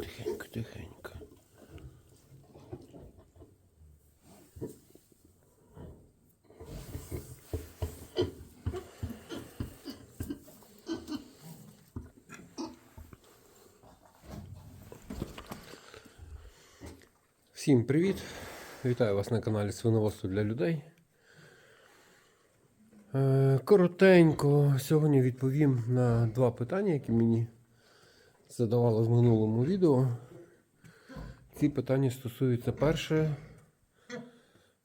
Тихенько, тихенько. Всім привіт! Вітаю вас на каналі Свиноводство для людей. Е, Коротенько сьогодні відповім на два питання, які мені задавали в минулому відео. Ці питання стосуються перше,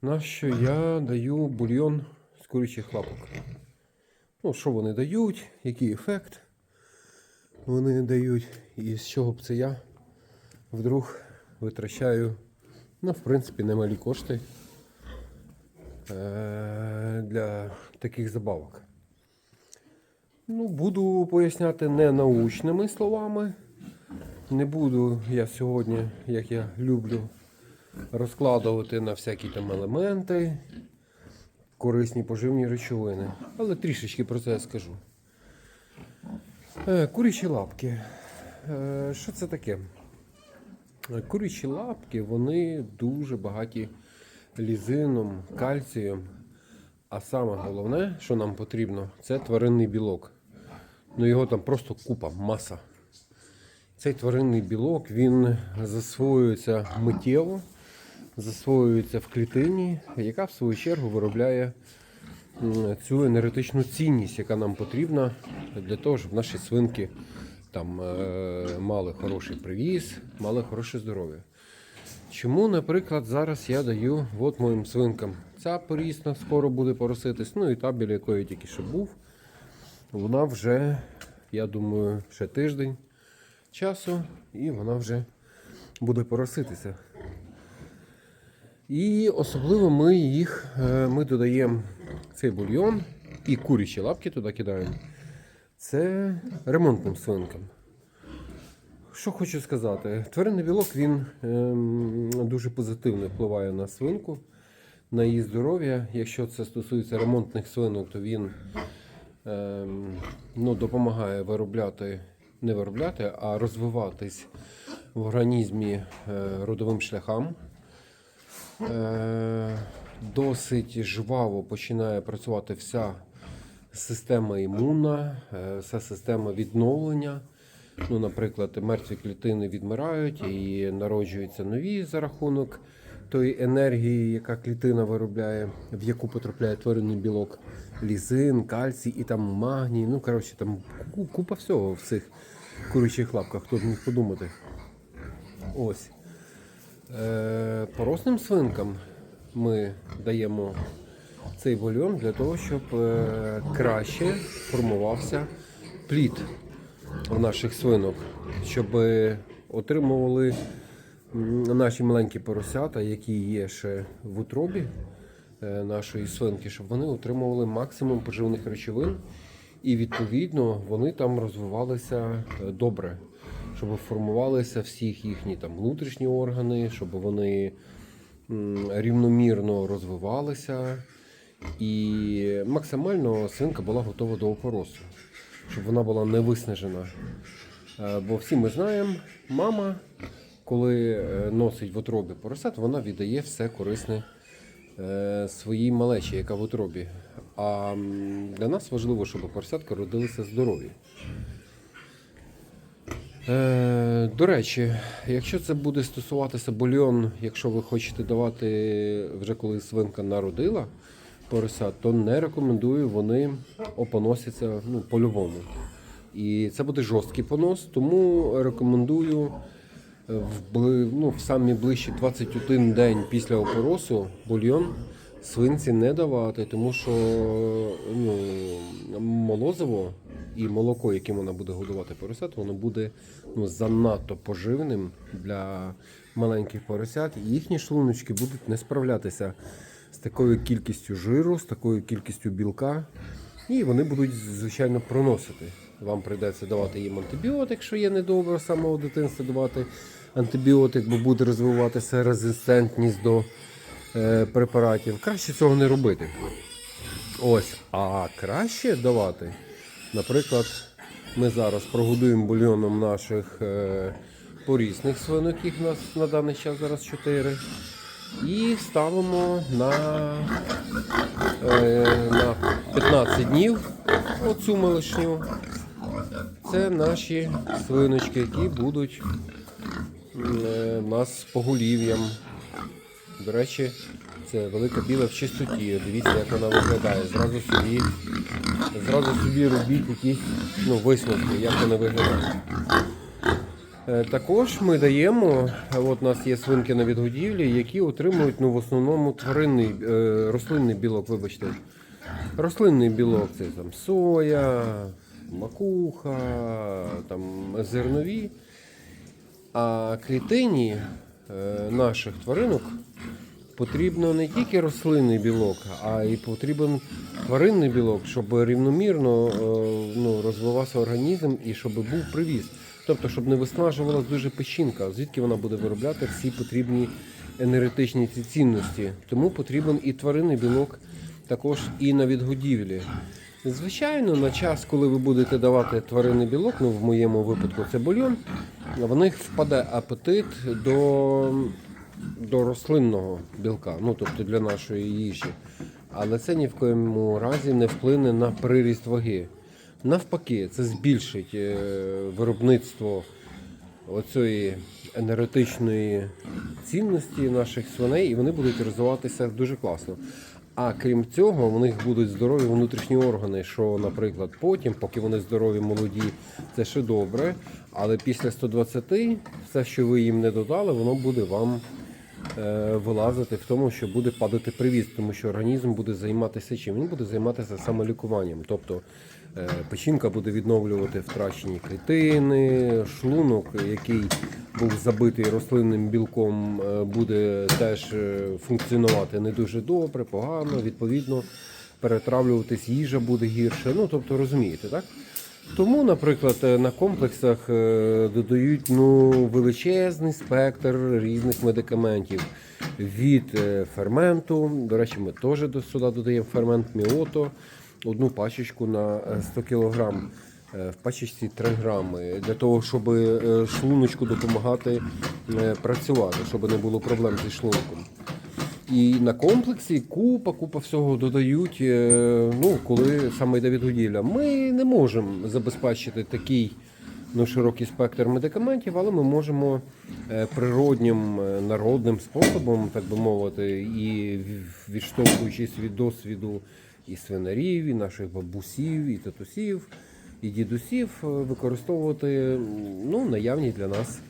на що я даю бульйон з курячих лапок. Ну, що вони дають, який ефект вони дають, і з чого б це я вдруг витрачаю, ну, в принципі, немалі кошти е, для таких забавок. Ну, буду поясняти не научними словами. Не буду я сьогодні, як я люблю, розкладувати на всякі там елементи, корисні поживні речовини. Але трішечки про це я скажу. Е, Курячі лапки. Е, Що це таке? Курячі лапки, вони дуже багаті лізином, кальцієм. А саме головне, що нам потрібно, це тваринний білок. Ну його там просто купа, маса. Цей тваринний білок він засвоюється миттєво, засвоюється в клітині, яка в свою чергу виробляє цю енергетичну цінність, яка нам потрібна для того, щоб наші свинки там е, мали хороший привіз, мали хороше здоров'я. Чому, наприклад, зараз я даю от моїм свинкам ця порісна скоро буде пороситись, ну і та, біля якої тільки що був, вона вже, я думаю, ще тиждень часу, і вона вже буде пороситися. І особливо ми їх е, ми додаємо цей бульйон і курячі лапки туди кидаємо. Це ремонтним свинкам. Що хочу сказати, тваринний білок він ем, дуже позитивно впливає на свинку, на її здоров'я. Якщо це стосується ремонтних свинок, то він ем, ну, допомагає виробляти, не виробляти, а розвиватись в організмі е, родовим шляхам. Е, досить жваво починає працювати вся система імунна, е, вся система відновлення. Ну, наприклад, мертві клітини відмирають і народжуються нові за рахунок тої енергії, яка клітина виробляє, в яку потрапляє тваринний білок, лізин, кальцій і там магній. Ну, коротше, там купа всього в цих курячих лапках, хто б міг подумати. Ось. Е, поросним свинкам ми даємо цей бульйон для того, щоб е, краще формувався плід наших свинок, щоб е, отримували наші маленькі поросята, які є ще в утробі е, нашої свинки, щоб вони отримували максимум поживних речовин і відповідно вони там розвивалися е, добре, щоб формувалися всіх їхні там внутрішні органи, щоб вони рівномірно розвивалися. І максимально свинка була готова до опоросу, щоб вона була не виснажена. Е, Бо всі ми знаємо, мама, коли е, носить в утробі поросят, вона віддає все корисне е, своїй малечі, яка в утробі. А для нас важливо, щоб поросятка родилися здорові. До речі, якщо це буде стосуватися бульйон, якщо ви хочете давати вже коли свинка народила поросят, то не рекомендую, вони опоносяться ну, по-любому. І це буде жорсткий понос, тому рекомендую е, в, ну, в самі ближчі 21 день після опоросу бульйон свинці не давати, тому що ну, молозиво і молоко, яким вона буде годувати поросят, воно буде ну, занадто поживним для маленьких поросят. І їхні шлуночки будуть не справлятися з такою кількістю жиру, з такою кількістю білка. І вони будуть, звичайно, проносити. Вам прийдеться давати їм антибіотик, що є недобре з самого дитинства давати антибіотик, бо буде розвиватися резистентність до е, препаратів. Краще цього не робити. Ось, а краще давати. Наприклад, ми зараз прогодуємо бульйоном наших е, порісних свинок, їх у нас на даний час зараз 4. І ставимо на, е, на 15 днів оцю малишню. Це наші свиночки, які будуть е, у нас з поголів'ям. До речі, це велика біла в чистоті. Дивіться, як вона виглядає. Зразу собі, зразу собі робіть якісь ну, висновки, як вона виглядає. Е, Також ми даємо, от у нас є свинки на відгодівлі, які отримують ну, в основному тваринний, е, рослинний білок, вибачте. Рослинний білок це там соя, макуха, там зернові. А клітині е, наших тваринок потрібно не тільки рослинний білок, а й потрібен тваринний білок, щоб рівномірно ну, розвивався організм і щоб був привіз. Тобто, щоб не виснажувалась дуже печінка, звідки вона буде виробляти всі потрібні енергетичні ці цінності. Тому потрібен і тваринний білок також і на відгодівлі. Звичайно, на час, коли ви будете давати тваринний білок, ну в моєму випадку це бульйон, в них впаде апетит до, до рослинного білка, ну тобто для нашої їжі. Але це ні в коєму разі не вплине на приріст ваги. Навпаки, це збільшить е, виробництво оцієї енергетичної цінності наших свиней, і вони будуть розвиватися дуже класно. А крім цього, в них будуть здорові внутрішні органи, що, наприклад, потім, поки вони здорові, молоді, це ще добре. Але після 120 все, що ви їм не додали, воно буде вам вилазити в тому, що буде падати привіз, тому що організм буде займатися чим? Він буде займатися самолікуванням. Тобто е, печінка буде відновлювати втрачені клітини, шлунок, який був забитий рослинним білком, е, буде теж е, функціонувати не дуже добре, погано, відповідно, перетравлюватись їжа буде гірше. Ну, тобто, розумієте, так? Тому, наприклад, е, на комплексах е, додають ну, величезний спектр різних медикаментів від е, ферменту. До речі, ми теж до сюди додаємо фермент міото, одну пачечку на е, 100 кг. В пачечці 3 грами для того, щоб шлуночку допомагати працювати, щоб не було проблем зі шлунком. І на комплексі купа, купа всього додають, е, ну, коли саме йде відгодівля. Ми не можемо забезпечити такий ну, широкий спектр медикаментів, але ми можемо е, природнім е, народним способом, так би мовити, і відштовхуючись від досвіду і свинарів, і наших бабусів, і татусів, і дідусів, використовувати ну, наявні для нас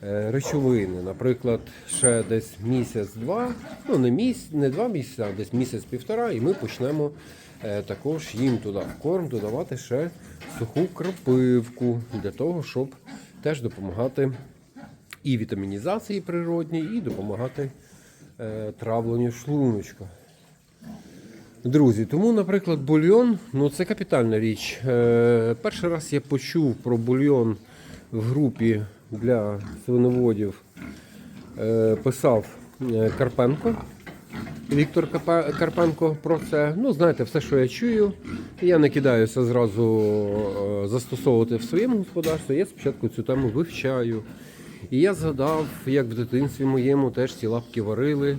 речовини. Наприклад, ще десь місяць-два, ну не місяць, не два місяці, а десь місяць-півтора, і ми почнемо е, також їм туди в корм додавати ще суху кропивку для того, щоб теж допомагати і вітамінізації природній, і допомагати е, травленню шлуночка. Друзі, тому, наприклад, бульйон ну це капітальна річ. Е, перший раз я почув про бульйон в групі для свиноводів. Е, писав е, Карпенко. Віктор Карпенко про це. Ну, знаєте, все, що я чую, я не кидаюся зразу е, застосовувати в своєму господарстві. Я спочатку цю тему вивчаю. І я згадав, як в дитинстві моєму теж ці лапки варили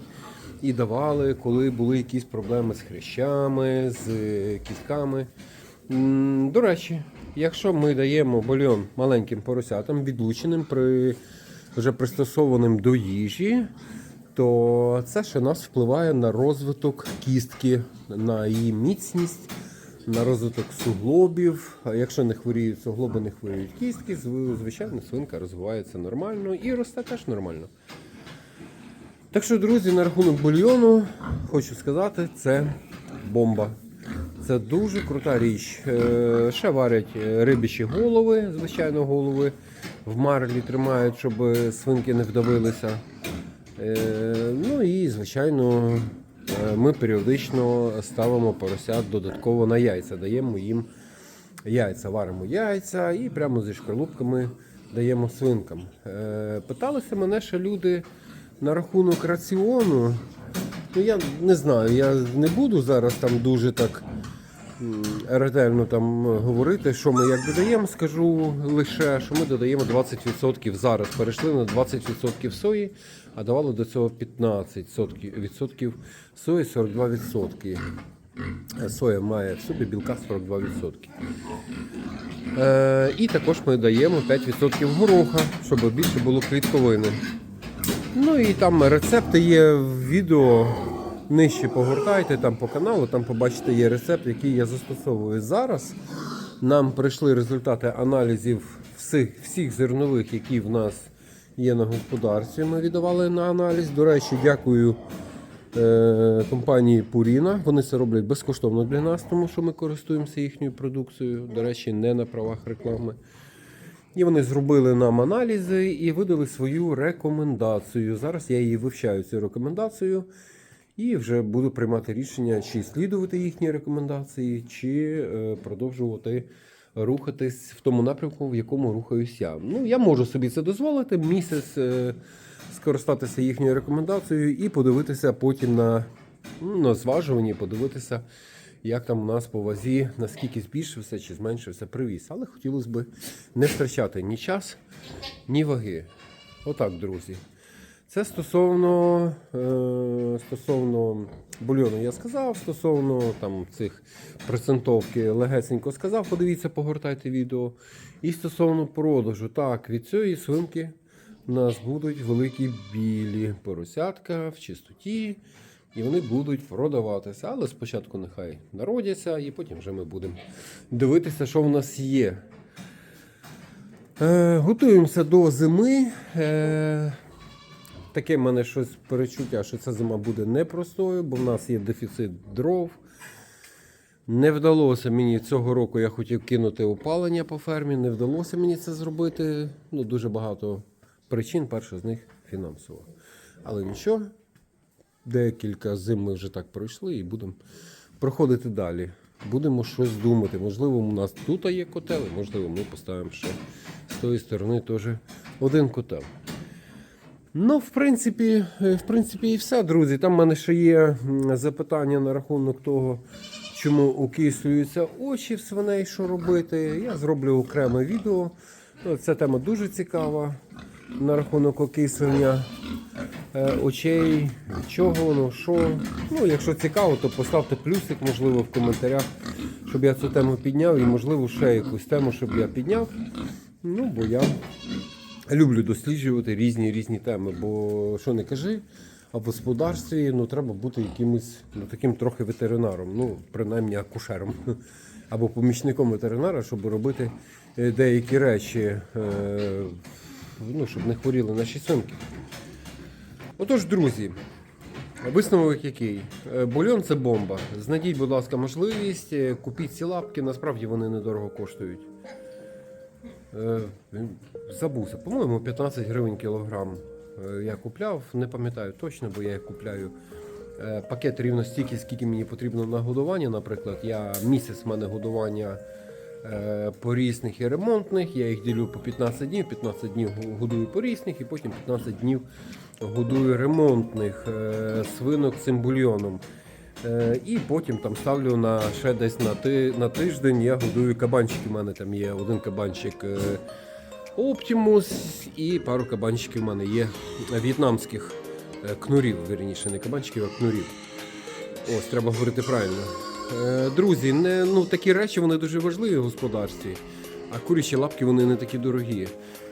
і давали, коли були якісь проблеми з хрящами, з кістками. До речі, якщо ми даємо бульйон маленьким поросятам, відлученим, при, вже пристосованим до їжі, то це ще нас впливає на розвиток кістки, на її міцність, на розвиток суглобів. Якщо не хворіють суглоби, не хворіють кістки, звичайно, свинка розвивається нормально і росте теж нормально. Так що, друзі, на рахунок бульйону хочу сказати, це бомба. Це дуже крута річ. Е, Ще варять е, рибічі голови, звичайно, голови в марлі тримають, щоб свинки не вдавилися. Е, Ну і, звичайно, ми періодично ставимо поросят додатково на яйця, даємо їм яйця, варимо яйця і прямо зі шкарлупками даємо свинкам. Питалися мене ще люди на рахунок раціону. Ну я не знаю, я не буду зараз там дуже так ретельно там говорити, що ми як додаємо. Скажу лише, що ми додаємо 20% зараз. Перейшли на 20% сої, а давало до цього 15% сої 42%. Е, Соя має в собі білка 42%. Е, і також ми даємо 5% гороха, щоб більше було клітковини. Ну і там рецепти є в відео. Нижче погортайте там по каналу, там побачите є рецепт, який я застосовую зараз. Нам прийшли результати аналізів всіх, всіх зернових, які в нас є на господарстві. Ми віддавали на аналіз. До речі, дякую е, компанії Purina. Вони це роблять безкоштовно для нас, тому що ми користуємося їхньою продукцією. До речі, не на правах реклами. І вони зробили нам аналізи і видали свою рекомендацію. Зараз я її вивчаю цю рекомендацію і вже буду приймати рішення, чи слідувати їхні рекомендації, чи е, продовжувати рухатись в тому напрямку, в якому рухаюсь я. Ну, я можу собі це дозволити місяць е, скористатися їхньою рекомендацією і подивитися потім на, ну, на зважуванні, подивитися, як там у нас по вазі, наскільки збільшився чи зменшився привіз. Але хотілося б не втрачати ні час, ні ваги. Отак, друзі. Це стосовно, е, стосовно бульйону я сказав, стосовно там цих процентовки легесенько сказав, подивіться, погортайте відео. І стосовно продажу, так, від цієї свинки у нас будуть великі білі поросятка в чистоті, і вони будуть продаватися. Але спочатку нехай народяться, і потім вже ми будемо дивитися, що в нас є. Е, готуємося до зими. Е, таке в мене щось перечуття, що ця зима буде непростою, бо в нас є дефіцит дров. Не вдалося мені цього року, я хотів кинути опалення по фермі, не вдалося мені це зробити. Ну, дуже багато причин, перша з них фінансова. Але нічого, декілька зим ми вже так пройшли і будемо проходити далі. Будемо щось думати. Можливо, у нас тут є котел, можливо, ми поставимо ще з тої сторони теж один котел. Ну, в принципі, е, в принципі, і все, друзі. Там в мене ще є запитання на рахунок того, чому окислюються очі в свиней, що робити. Я зроблю окреме відео. Ну, Ця тема дуже цікава на рахунок окислення е, очей, чого воно, що. Ну, якщо цікаво, то поставте плюсик, можливо, в коментарях, щоб я цю тему підняв, і можливо ще якусь тему, щоб я підняв. Ну, бо я люблю досліджувати різні різні теми, бо що не кажи, а в господарстві ну, треба бути якимось ну, таким трохи ветеринаром, ну, принаймні акушером або помічником ветеринара, щоб робити е, деякі речі, е, ну, щоб не хворіли наші свинки. Отож, друзі, висновок який? Е, Бульон це бомба. Знайдіть, будь ласка, можливість, купіть ці лапки, насправді вони недорого коштують. Е, Забувся, по-моєму, 15 гривень кілограм е, я купляв, не пам'ятаю точно, бо я їх купляю. Е, Пакет рівно стільки, скільки мені потрібно на годування. Наприклад, я місяць в мене годування порісних і ремонтних. Я їх ділю по 15 днів, 15 днів годую порісних і потім 15 днів годую ремонтних свинок цим бульйоном. Е, І потім там ставлю на ще десь на, ти, на тиждень. Я годую кабанчики. У мене там є один кабанчик е, Optimus і пару кабанчиків у мене є в'єтнамських е, кнурів, вірніше, не кабанчиків, а кнурів. Ось, треба говорити правильно. Друзі, не, ну, такі речі вони дуже важливі в господарстві. А курячі лапки вони не такі дорогі.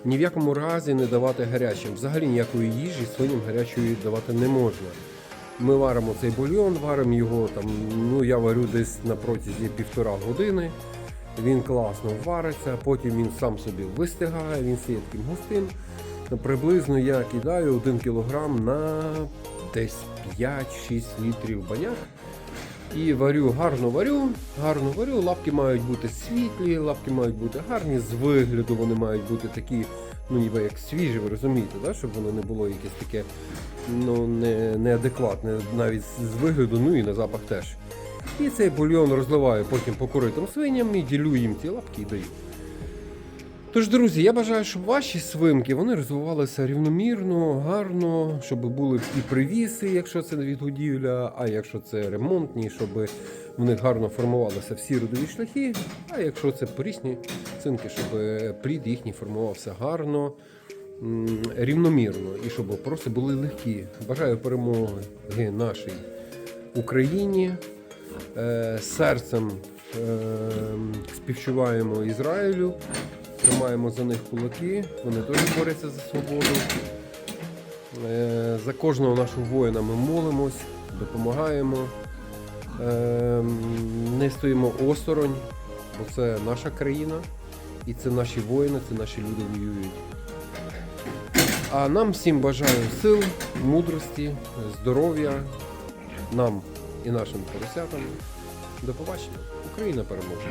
Ні в якому разі не давати гарячим. Взагалі ніякої їжі свиням гарячої давати не можна. Ми варимо цей бульйон, варимо його там. Ну я варю десь на протязі півтора години. Він класно вариться, потім він сам собі вистигає, він стає таким густим. Приблизно я кидаю 1 кг на десь 5-6 літрів баняк. І варю, гарно варю, гарно варю. Лапки мають бути світлі, лапки мають бути гарні, з вигляду вони мають бути такі, ну ніби як свіжі, ви розумієте, да? щоб воно не було якесь таке ну, не, неадекватне навіть з вигляду, ну і на запах теж. І цей бульйон розливаю потім по коритим свиням і ділю їм ці лапки і даю. Тож, друзі, я бажаю, щоб ваші свинки вони розвивалися рівномірно, гарно, щоб були і привіси, якщо це відгодівля, а якщо це ремонтні, щоб в них гарно формувалися всі родові шляхи. А якщо це порісні цинки, щоб плід їхній формувався гарно, рівномірно і щоб просто були легкі. Бажаю перемоги нашій Україні. Е, серцем е, співчуваємо Ізраїлю, тримаємо за них кулаки, вони теж борються за свободу. Е, за кожного нашого воїна ми молимось, допомагаємо, е, не стоїмо осторонь, бо це наша країна і це наші воїни, це наші люди воюють. А нам всім бажаю сил, мудрості, здоров'я, нам і нашим поросятам. До побачення. Україна переможе.